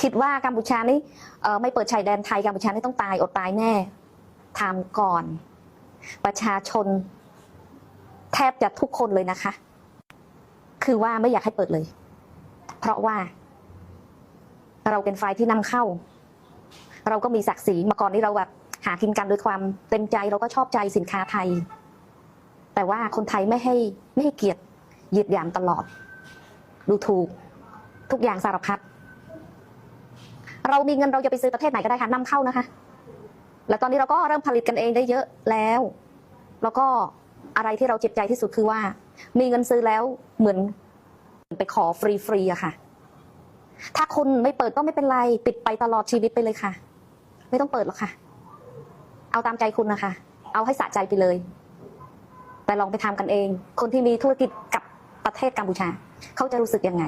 คิดว่ากัมพูชานี่ไม่เปิดชายแดนไทยกัมพูชานี่ต้องตายอดตายแน่ทำก่อน ประชาชน แทบจะทุกคนเลยนะคะ คือว่าไม่อยากให้เปิดเลย เพราะว่าเราเป็นฝ่ายที่นำเข้า เราก็มีศักดิ์ศรีมาก่อนนี้เราแบบหากินกันด้วยความเต็มใจเราก็ชอบใจสินค้าไทย แต่ว่าคนไทยไม่ให้ไม่ให้เกียรติเหยียดหยามตลอด ดูถูก ทุกอย่างสารพัด เรามีเงินเราจะไปซื้อประเทศไหนก็ได้ค่ะนำเข้านะคะ แล้วตอนนี้เราก็เริ่มผลิตกันเองได้เยอะแล้ว แล้วก็อะไรที่เราเจ็บใจที่สุดคือว่า มีเงินซื้อแล้วเหมือนไปขอฟรีๆอะค่ะ ถ้าคุณไม่เปิดก็ไม่เป็นไรปิดไปตลอดชีวิตไปเลยค่ะ ไม่ต้องเปิดหรอกค่ะ เอาตามใจคุณนะคะ เอาให้สะใจไปเลย แต่ลองไปทำกันเอง คนที่มีธุรกิจกับประเทศกัมพูชา เขาจะรู้สึกยังไง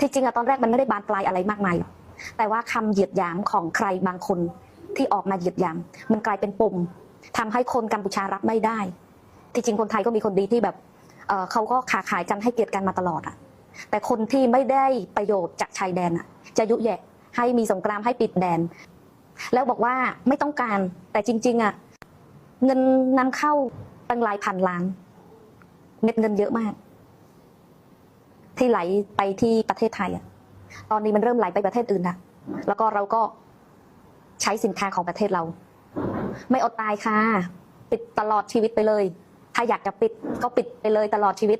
ที่จริงอะตอนแรกมันไม่ได้บานปลายอะไรมากมายหรอก แต่ว่าคำเหยียดหยามของใครบางคนที่ออกมาเหยียดหยาม มันกลายเป็นปมทำให้คนกัมพูชารับไม่ได้ ที่จริงคนไทยก็มีคนดีที่แบบเเขาก็ขาขายกันให้เกียรติกันมาตลอดอะ แต่คนที่ไม่ได้ประโยชน์จากชายแดนอะ จะยุแยะให้มีสงครามให้ปิดแดน แล้วบอกว่าไม่ต้องการแต่จริง ๆอะเงินนำเข้าตั้งหลายพันล้าน เม็ดเงินเยอะมาก ที่ไหลไปที่ประเทศไทยอะ ตอนนี้มันเริ่มไหลไปประเทศอื่นละแล้วก็เราก็ใช้สินค้าของประเทศเรา ไม่อดตายค่ะ ปิดตลอดชีวิตไปเลย ถ้าอยากจะปิดก็ปิดไปเลยตลอดชีวิต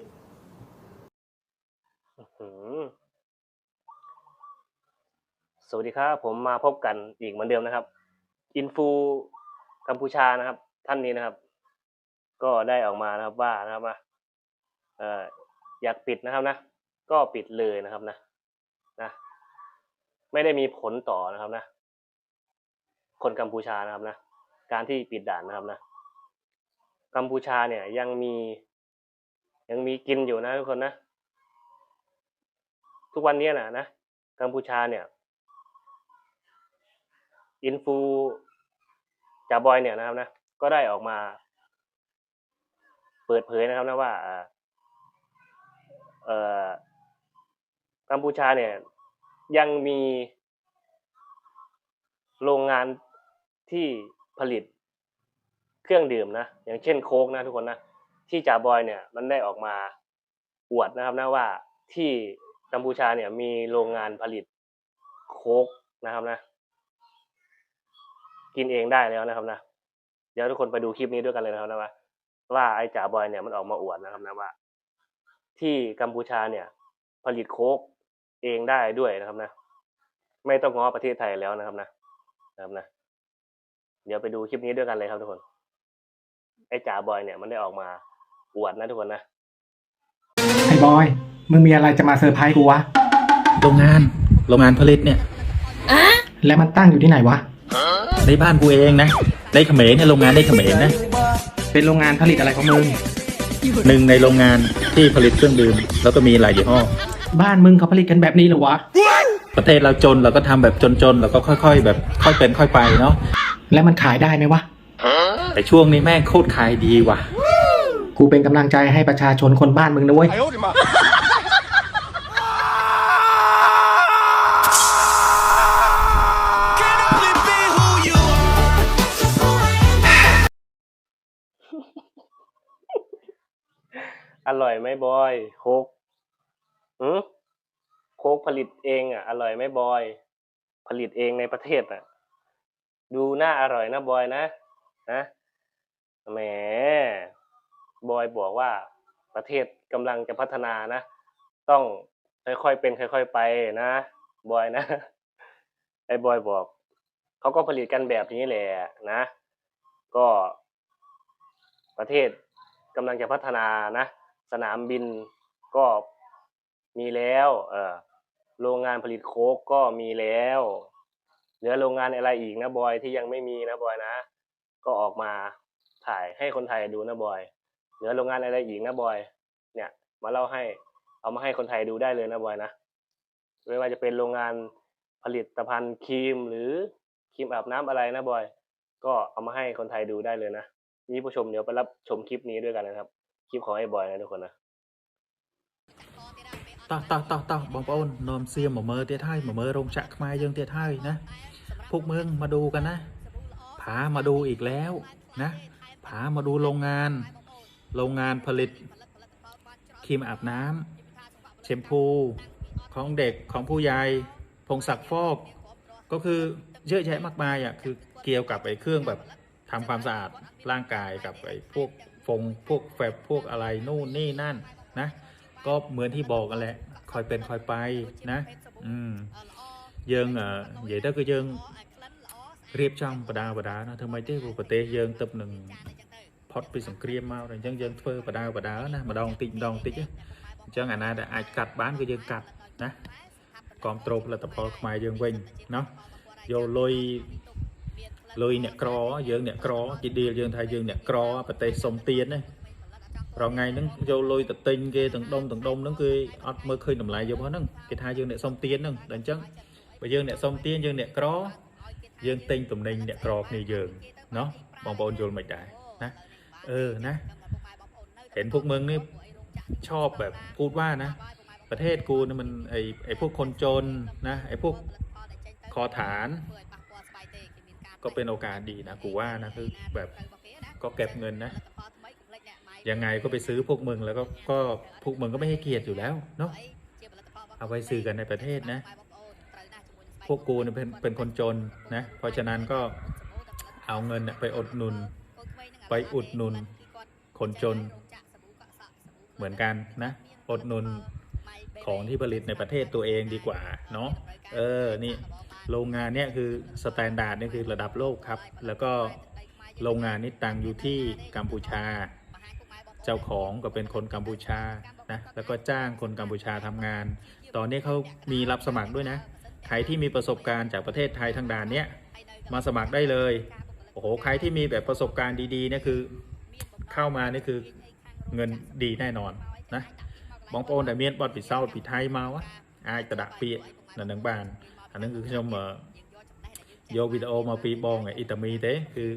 สวัสดีครับ ผมมาพบกันอีกเหมือนเดิมนะครับ อินฟูกัมพูชานะครับ ท่านนี้นะครับ ก็ได้ออกมานะครับว่านะครับว่าอยากปิดนะครับนะ ก็ปิดเลยนะครับนะ นะไม่ได้มีผลต่อนะครับนะ คนกัมพูชานะครับนะการที่ปิดด่านนะครับนะกัมพูชาเนี่ยยังมี ยังมีกินอยู่นะทุกคนนะ ทุกวันนี้นะนะกัมพูชาเนี่ยอินฟูจาบอยเนี่ยนะครับนะก็ได้ออกมา เปิดเผยนะครับนะว่าเอ่อ กัมพูชาเนี่ยยังมีโรงงานที่ผลิตเครื่องดื่มนะ อย่างเช่นโค้กนะทุกคนนะ ที่จ่าบอยเนี่ยมันได้ออกมาอวดนะครับนะว่าที่กัมพูชาเนี่ยมีโรงงานผลิตโค้กนะครับนะ กินเองได้แล้วนะครับนะเดี๋ยวทุกคนไปดูคลิปนี้ด้วยกันเลยนะครับนะว่าว่าไอ้จ่าบอยเนี่ยมันออกมาอวดนะครับนะว่า ที่กัมพูชาเนี่ย ผลิตโค้ก เองได้ด้วยนะครับนะ ไม่ต้องง้อประเทศไทยแล้วนะครับนะนะครับนะ เดี๋ยวไปดูคลิปนี้ด้วยกันเลยครับทุกคน ไอ้จ่าบอยเนี่ยมันได้ออกมาอวดนะทุกคนนะ ไอ้บอย มึงมีอะไรจะมาเซอร์ไพรส์กูวะ โรงงาน โรงงานผลิตเนี่ย แล้วมันตั้งอยู่ที่ไหนวะ ในบ้านกูเองนะในเขมรเนี่ยโรงงานในเขมรนะ เป็นโรงงานผลิตอะไรของมึง หนึ่งในโรงงานที่ผลิตเครื่องดื่มแล้วก็มีหลายยี่ห้อ บ้านมึงเขาผลิตกันแบบนี้เหรอวะ ประเทศเราจนเราก็ทำแบบจนๆเราก็ค่อยๆ แบบค่อยเป็นค่อยไปเนาะแล้วมันขายได้ไหมวะ แต่ช่วงนี้แม่งโคตรขายดีว่ะ กูเป็นกำลังใจให้ประชาชนคนบ้านมึงนะเว้ยอร่อยไหมบอยโค้ก อืมโค้กผลิตเองอะ อร่อยไหมบอย ผลิตเองในประเทศอะ ดูน่าอร่อยนะบอยนะนะแหมบอยบอกว่าประเทศกำลังจะพัฒนานะ ต้องค่อยๆเป็นค่อย ๆ ไปนะบอยนะไอ้บอยบอกเขาก็ผลิตกันแบบนี้แหละนะ ก็ ประเทศกำลังจะพัฒนานะ สนามบินก็ มีแล้วเออโรงงานผลิตโค้กก็มีแล้ว เหลือโรงงานอะไรอีกนะบอยที่ยังไม่มีนะบอยนะ ก็ออกมาถ่ายให้คนไทยดูนะบอย เหลือโรงงานอะไรอีกนะบอย เนี่ย มาเล่าให้ เอามาให้คนไทยดูได้เลยนะบอยนะ ไม่ว่าจะเป็นโรงงานผลิตภัณฑ์ครีมหรือครีมอาบน้ำอะไรนะบอย ก็เอามาให้คนไทยดูได้เลยนะนี่ผู้ชมเดี๋ยวไปรับชมคลิปนี้ด้วยกันนะครับ คลิปของไอ้บอยนะทุกคนนะ តោះតោះតោះតោះបងប្អូននាំសៀមមកមើលទៀតហើយមកមើលរោងចក្រខ្មែរយើងទៀតហើយណាพวกมึงมาดูกันนะพามาดูอีกแล้วนะพามาดูโรงงาน โรงงานผลิตครีมอาบน้ำแชมพูของเด็กของผู้ใหญ่ผงซักฟอก ก็คือเยอะแยะมากมายอ่ะคือเกี่ยวกับไอ้เครื่องแบบทำความสะอาดร่างกายกับไอ้พวกฟงพวกแฟบพวกอะไรนู่นนี่นั่นนะ ก็เหมือนที่บอกกันแหละ คอยเป็นคอยไปนะ อืมយើងអឺនិយាយទៅគឺយើងរៀបចំបដាបដាណាធ្វើម៉េចទេព្រោះប្រទេសយើងទៅនឹងផុតពីសង្គ្រាមមកហើយអញ្ចឹងយើងធ្វើបដាបដាណាម្ដងតិចម្ដងតិចណាអញ្ចឹងអាណាដែលអាចកាត់បានគឺយើងកាត់ណាគ្រប់ត្រូលផលិតផលខ្មែរយើងវិញเนาะយកលុយលុយអ្នកក្រយើងអ្នកក្រជាឌីលយើងថាយើងអ្នកក្រប្រទេសសុំទៀនណា រងថ្ងៃហ្នឹងយកលុយទៅទិញគេទាំងដុំទាំងដុំហ្នឹងគឺអត់មើលឃើញតម្លៃយកហ្នឹងគេថាយើងអ្នកសុំទានហ្នឹងតែអញ្ចឹងបើយើងអ្នកសុំទានយើងអ្នកក្រយើងទិញតំណែងអ្នកក្រគ្នាយើងเนาะបងប្អូនយល់មិនដែរណាអឺណាเห็นพวกมึงนี่ชอบแบบพูดว่านะ ประเทศกูนี่มันไอไอพวกคนจนนะไอพวกขอฐาน ก็เป็นโอกาสดีนะกูว่านะคือแบบก็เก็บเงินนะ ยังไงก็ไปซื้อพวกมึงแล้วก็ก็พวกมึงก็ไม่ให้เกียรติอยู่แล้วเนาะเอาไว้ซื้อกันในประเทศนะ พวกกูเนี่ยเป็นเป็นคนจนนะ เพราะฉะนั้นก็เอาเงินเนี่ยไปอดหนุน ไปอุดหนุน คนจน เหมือนกันนะอดหนุนของที่ผลิตในประเทศตัวเองดีกว่าเนาะเออนี่โรงงานเนี่ยคือสแตนดาร์ดนี่คือระดับโลกครับ แล้วก็โรงงานนี้ตั้งอยู่ที่กัมพูชา เจ้าของก็เป็นคนกัมพูชานะแล้วก็จ้างคนกัมพูชาทำงาน ตอนนี้เขามีรับสมัครด้วยนะใครที่มีประสบการณ์จากประเทศไทยทางด่านเนี้ยมาสมัครได้เลยโอ้โหใครที่มีแบบประสบการณ์ดีๆนี่คือเข้ามานี่คือเงินดีแน่นอนนะบองโปนแต่เมียนบอดปีเศร้าปีไทยมาวะอายตะดะปีนั่นหนังบานอันนั้นคือชมเออโยวิดีโอมาปีบองไงอิตามีเต้คือ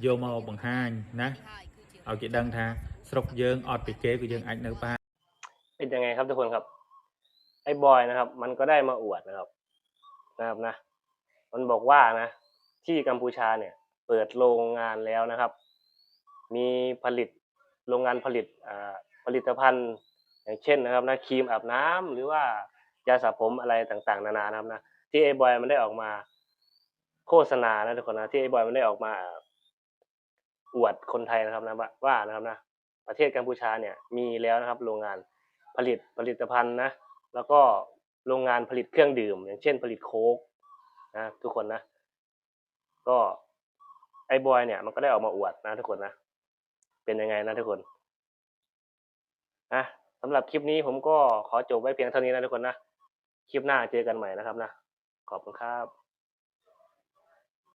โยมาบังห้างนะ เอาเกิดังท่าสรุเยิงออดปิเก้ก็ยิงไอัเนื้อปลาเป็นยังไงครับทุกคนครับ ไอ้บอยนะครับ มันก็ได้มาอวดนะครับนะครับนะ มันบอกว่านะ ที่กัมพูชาเนี่ย เปิดโรงงานแล้วนะครับ มีผลิตโรงงานผลิตผลิตภัณฑ์อย่างเช่นนะครับนะครีมอาบน้ำ หรือว่ายาสระผมอะไรต่างๆ นานานะครับนะที่ไอ้บอยมันได้ออกมาโฆษณานะทุกคนนะที่ไอ้บอยมันได้ออกมา อวดคนไทยนะครับนะว่านะครับนะประเทศกัมพูชาเนี่ยมีแล้วนะครับโรงงานผลิตผลิตภัณฑ์นะแล้วก็โรงงานผลิตเครื่องดื่ม อย่างเช่นผลิตโค้กนะทุกคนนะ ก็ไอ้บอยเนี่ยมันก็ได้ออกมาอวดนะทุกคนนะเป็นยังไงนะทุกคนนะสำหรับคลิปนี้ผมก็ขอจบไว้เพียงเท่านี้นะทุกคนนะคลิปหน้าเจอกันใหม่นะครับนะขอบคุณครับ